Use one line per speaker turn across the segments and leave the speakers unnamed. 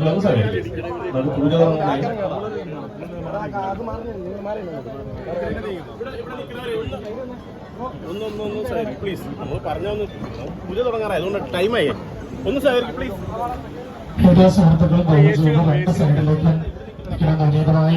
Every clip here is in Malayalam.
നമുക്ക് സമയം നമുക്ക് കൂടുതൽ തുടങ്ങാനായി
ഒന്ന് സഹകരിക്കും പ്ലീസ് നമ്മൾ പറഞ്ഞൊന്ന് പൂജ തുടങ്ങാറായി. അതുകൊണ്ട് ടൈമായി ഒന്ന് സഹകരിക്കും പ്ലീസ്
ചെയ്ത് രണ്ട് സൈഡിലേക്ക് നിൽക്കണം. അനേകമായി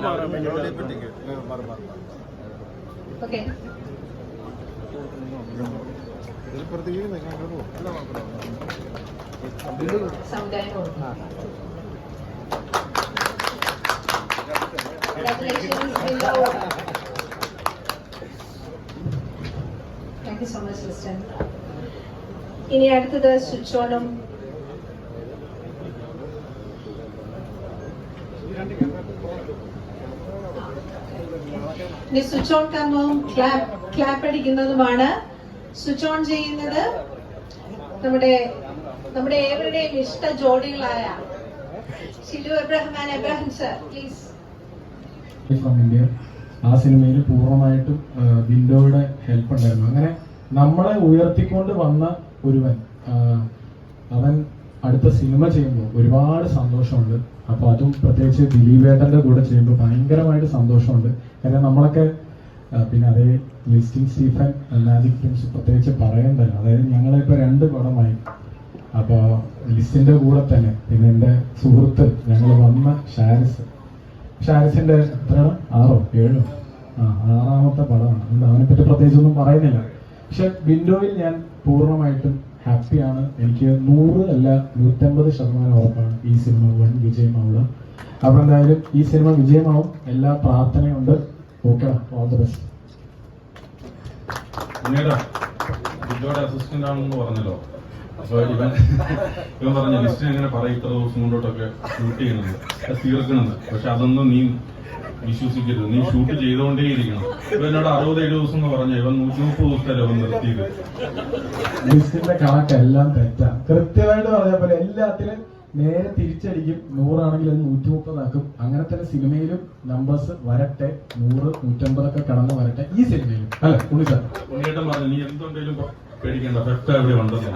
മാറാൻ വേണ്ടി
ഓക്കെ. സമുദായം thank you so much, listen ഇനി അടുത്തത് സ്വിച്ച് ഓണും ഇനി സ്വിച്ച് ഓൺ ക്ലാപ്പ് അടിക്കുന്നതുമാണ്. സ്വിച്ച് ഓൺ ചെയ്യുന്നത് നമ്മുടെ നമ്മുടെ ഏവരുടെയും ഇഷ്ട ജോഡികളായ Shilu Abraham Abraham sir please
from India ആ സിനിമയിൽ പൂർണമായിട്ടും വിൻഡോയുടെ ഹെൽപ്പ് ഉണ്ടായിരുന്നു. അങ്ങനെ നമ്മളെ ഉയർത്തിക്കൊണ്ട് വന്ന ഒരുവൻ അവൻ അടുത്ത സിനിമ ചെയ്യുമ്പോൾ ഒരുപാട് സന്തോഷമുണ്ട്. അപ്പോൾ അതും പ്രത്യേകിച്ച് ദിലീപേട്ടന്റെ കൂടെ ചെയ്യുമ്പോൾ ഭയങ്കരമായിട്ട് സന്തോഷമുണ്ട്. കാരണം നമ്മളൊക്കെ പിന്നെ അതേ ലിസ്റ്റിംഗ് സ്റ്റീഫൻ മാജിക് ഫിലിംസ് പ്രത്യേകിച്ച് പറയണ്ടല്ലോ. അതായത് ഞങ്ങളിപ്പോൾ രണ്ട് പടമായി. അപ്പോൾ ലിസ്റ്റിന്റെ കൂടെ തന്നെ. പിന്നെ എന്റെ സുഹൃത്ത് ഞങ്ങൾ വന്ന ഷാരിസ് ഷാരിസിന്റെ എത്രയാണ് ആറോ? ഏഴോ? ആ ആറാമത്തെ പടമാണ്. അതുകൊണ്ട് അവനെ പറ്റി പ്രത്യേകിച്ചൊന്നും പറയുന്നില്ല. പക്ഷെ വിൻഡോയിൽ ഞാൻ പൂർണമായിട്ടും ഹാപ്പിയാണ്. എനിക്ക് നൂറ് അല്ല നൂറ്റമ്പത് ശതമാനം ഉറപ്പാണ് ഈ സിനിമ വൺ വിജയമാവുക. അപ്പൊ എന്തായാലും ഈ സിനിമ വിജയമാവും. എല്ലാ പ്രാർത്ഥനയുണ്ട് okay all the best.
Assistant ആണെന്ന് പറഞ്ഞല്ലോ. അപ്പൊ ഇവൻ ഇവൻ പറഞ്ഞ ലിസ്റ്റ് എങ്ങനെ പറയും ഇത്ര ദിവസം കൊണ്ടോട്ടൊക്കെ ഷൂട്ട് ചെയ്യുന്നുണ്ട്. അത് തീർക്കണമെന്ന് പക്ഷെ അതൊന്നും നീ വിശ്വസിക്കരുത്. നീ ഷൂട്ട് ചെയ്തുകൊണ്ടേ ഇരിക്കണം ഇവ എന്നോട് അറുപത് ഏഴ് ദിവസം എന്ന് പറഞ്ഞ ഇവൻ നൂറ്റി മുപ്പത് ദിവസത്തെ അവൻ നിർത്തിയത്?
ലിസ്റ്റിന്റെ കണക്കെല്ലാം തെറ്റാ. കൃത്യമായിട്ട് പറഞ്ഞ പോലെ എല്ലാത്തിലും നേരെ തിരിച്ചടിക്കും. നൂറാണെങ്കിൽ അത് നൂറ്റി മുപ്പതാക്കും. അങ്ങനെ തന്നെ സിനിമയിലും നമ്പേഴ്സ് വരട്ടെ. നൂറ് നൂറ്റമ്പതൊക്കെ കടന്നു വരട്ടെ. ഈ സിനിമയിലും. അല്ലെ ഉണ്ണി സാർ
ഉണ്ണിയേട്ടൻ പറഞ്ഞു നീ എന്തുണ്ടെങ്കിലും പേടിക്കണ്ട പെട്ട എവിടെ ഉണ്ടെന്ന്